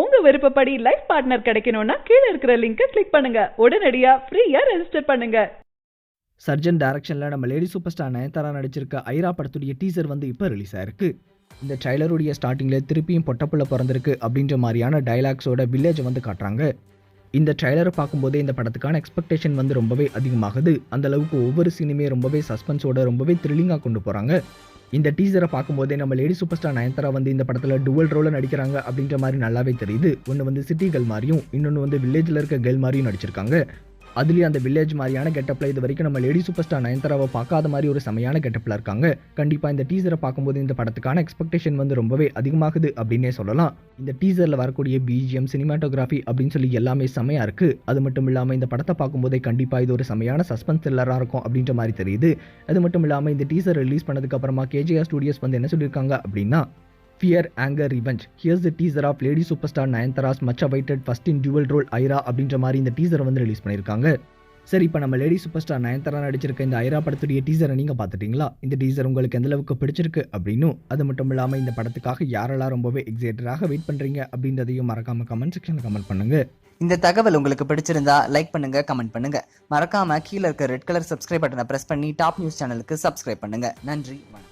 உங்க விருப்பப்படி life partner கிடைக்கணும்னா கீழே இருக்கிற லிங்கை கிளிக் பண்ணுங்க. உடனடியா ஃப்ரீயா ரெஜிஸ்டர் பண்ணுங்க. சர்ஜன் டைரக்ஷனில் நம்ம லேடி சூப்பர் ஸ்டார் நயன்தாரா நடிச்சிருக்க ஐரா படத்துடைய டீசர் வந்து இப்போ ரிலீஸ் ஆயிருக்கு. இந்த ட்ரைலருடைய ஸ்டார்டிங்கில் திருப்பியும் பொட்டப்புள்ள பிறந்திருக்கு அப்படின்ற மாதிரியான டைலாக்ஸோட வில்லேஜை வந்து காட்டுறாங்க. இந்த ட்ரைலரை பார்க்கும்போதே இந்த படத்துக்கான எக்ஸ்பெக்டேஷன் வந்து ரொம்பவே அதிகமாகுது. அந்த அளவுக்கு ஒவ்வொரு சீனுமே ரொம்பவே சஸ்பென்ஸோட ரொம்பவே த்ரில்லிங்காக கொண்டு போகிறாங்க இந்த டீசரை பார்க்கும்போதே நம்ம லேடி சூப்பர் ஸ்டார் நயன்தாரா வந்து இந்த படத்தில் டுவல் ரோலில் நடிக்கிறாங்க அப்படின்ற மாதிரி நல்லாவே தெரியுது. ஒன்று வந்து சிட்டி கேர்ள் மாதிரியும் இன்னொன்று வந்து வில்லேஜில் இருக்க கேர்ள் மாதிரியும் நடிச்சிருக்காங்க. அதுலேயும் அந்த வில்லேஜ் மாதிரியான கெட்டப்பில் இது வரைக்கும் நம்ம லேடி சூப்பர் ஸ்டார் நயன்தாராவை பார்க்காத மாதிரி ஒரு செமையான கெட்டப்பில் இருக்காங்க. கண்டிப்பாக இந்த டீசரை பார்க்கும்போது இந்த படத்துக்கான எக்ஸ்பெக்டேஷன் வந்து ரொம்பவே அதிகமாகுது அப்படின்னே சொல்லலாம். இந்த டீசரில் வரக்கூடிய பிஜிஎம் சினிமாட்டோகிராஃபி அப்படின்னு சொல்லி எல்லாமே செமையாக இருக்குது அது மட்டும் இல்லாமல் இந்த படத்தை பார்க்கும்போதே கண்டிப்பாக இது ஒரு செமையான சஸ்பென்ஸ் த்ரில்லராக இருக்கும் அப்படின்ற மாதிரி தெரியுது. அது மட்டும் இல்லாமல் இந்த டீசர் ரிலீஸ் பண்ணதுக்கப்புறமா கேஜிஆர் ஸ்டுடியோஸ் வந்து என்ன சொல்லியிருக்காங்க அப்படின்னா fear anger revenge here's the teaser of lady super star Nayanthara's much awaited first in dual role Airaa அப்படின்ற மாதிரி இந்த டீசரை வந்து ரிலீஸ் பண்ணியிருக்காங்க. சரி இப்போ நம்ம லேடி சூப்பர் ஸ்டார் நயன்தாரா நடிச்சிருக்க இந்த ஐரா படத்துடைய டீசரை நீங்கள் பார்த்துட்டிங்களா? இந்த டீசர் உங்களுக்கு எந்த அளவுக்கு பிடிச்சிருக்கு அப்படின்னும் அது மட்டும் இல்லாமல் இந்த படத்துக்காக யாரெல்லாம் ரொம்பவே எக்ஸைட்டடாக வெயிட் பண்ணுறீங்க அப்படின்றதையும் மறக்காம கமெண்ட் செக்ஷனில் கமெண்ட் பண்ணுங்க. இந்த தகவல் உங்களுக்கு பிடிச்சிருந்தா லைக் பண்ணுங்க கமெண்ட் பண்ணுங்க. மறக்காம கீழே இருக்க ரெட் கலர் சப்ஸ்கிரைப் பட்டனை பிரஸ் பண்ணி டாப் நியூஸ் சேனலுக்கு சப்ஸ்கிரைப் பண்ணுங்க. நன்றி வணக்கம்.